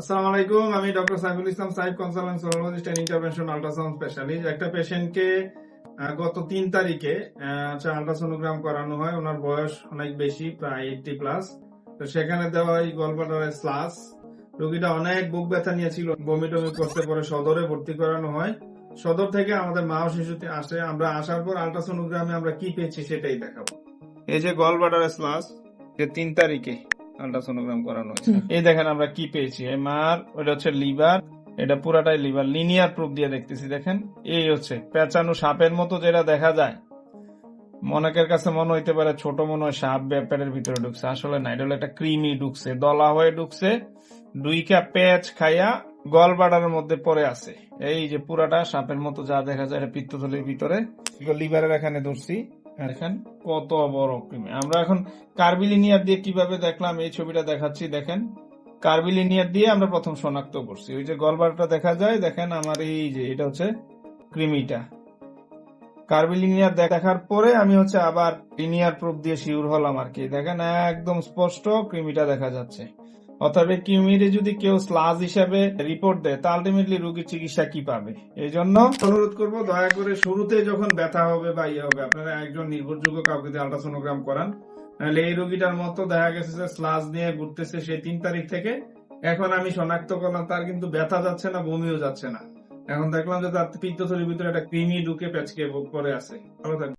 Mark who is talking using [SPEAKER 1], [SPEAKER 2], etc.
[SPEAKER 1] আসসালামু আলাইকুম, আমি doctor Saiful Islam, Saif sonologist and intervention ultrasound specialist. একটা পেশেন্টকে গত তিন তারিখে আল্ট্রাসোনোগ্রাম করানো হয়। ওনার বয়স অনেক বেশি, প্রায় এইটটি প্লাস। তো সেখানে দেওয়া এই গল্পটার স্লাস। রোগীটা অনেক বুক ব্যথা নিয়েছিল, বমি টমি করতে পরে সদরে ভর্তি করানো হয়। সদর থেকে আমাদের মা ও শিশুতে আসে। আমরা আসার পর আল্ট্রাসোনোগ্রামে আমরা কি পেয়েছি সেটাই দেখাবো। এই যে গল ব্লাডার স্লাস, যে তিন তারিখে আল্ট্রাসোনোগ্রাম করানো হয়েছে। এই দেখেন আমরা কি পেয়েছি? এই মার ওটা হচ্ছে লিভার, এটা পুরাটাই লিভার। লিনিয়ার প্রুফ দিয়ে দেখতেছি, দেখেন। এই হচ্ছে পেঁচানো সাপের মতো যেটা দেখা যায়। অনেকের কাছে মনে হইতে পারে ছোট মনে হয় সাপ ব্যাপারের ভিতরে ঢুকছে। আসলে না, এটা হলো একটা ক্রিমি ঢুকছে, দলা হয়ে ঢুকছে, দুইকা প্যাচ খাইয়া গল বাডারের মধ্যে পড়ে আছে। এই যে পুরাটা সাপের মতো যা দেখা যায়, এটা পিত্তথলির ভিতরে। লিভারের এখানে ধরছি। দেখেন। কত বড় ক্রিমি আমরা এখন কার্বিলিনিয়ার দিয়ে কীভাবে দেখলাম এই ছবিটা দেখাচ্ছি দেখেন। কার্বিলিনিয়ার দিয়ে আমরা প্রথম শনাক্ত করছি। ওই যে গলবারটা দেখা যায় দেখেন আমার এই যে এটা হচ্ছে ক্রিমিটা কার্বিলিনিয়ার দেখার পরে আমি হচ্ছে আবার লিনিয়ার প্রুফ দিয়ে শিওর হলাম আর কি। দেখেন একদম স্পষ্ট ক্রিমিটা দেখা যাচ্ছে। অতএব কিউমিরে যদি কেউ স্লাজ হিসাবে রিপোর্ট দেয়, তা আলটিমেটলি রোগীর চিকিৎসা কি পাবে? এই জন্য অনুরোধ করব, দয়া করে শুরুতে যখন ব্যথা হবে বা ইয়ে হবে, আপনারা একজন নির্ভরযোগ্য কাউকে দিয়ে আল্ট্রাসোনোগ্রাম করান। নাহলে এই রোগীটার মতো দেখা গেছে যে স্লাজ নিয়ে ঘুরতেছে সেই তিন তারিখ থেকে। এখন আমি শনাক্ত করলাম, তার কিন্তু ব্যথা যাচ্ছে না, বমিও যাচ্ছে না। এখন দেখলাম যে তার পিত্তথলির ভিতরে একটা ক্রিমি ঢুকে পেঁচকে পরে আছে। ভালো থাকবেন।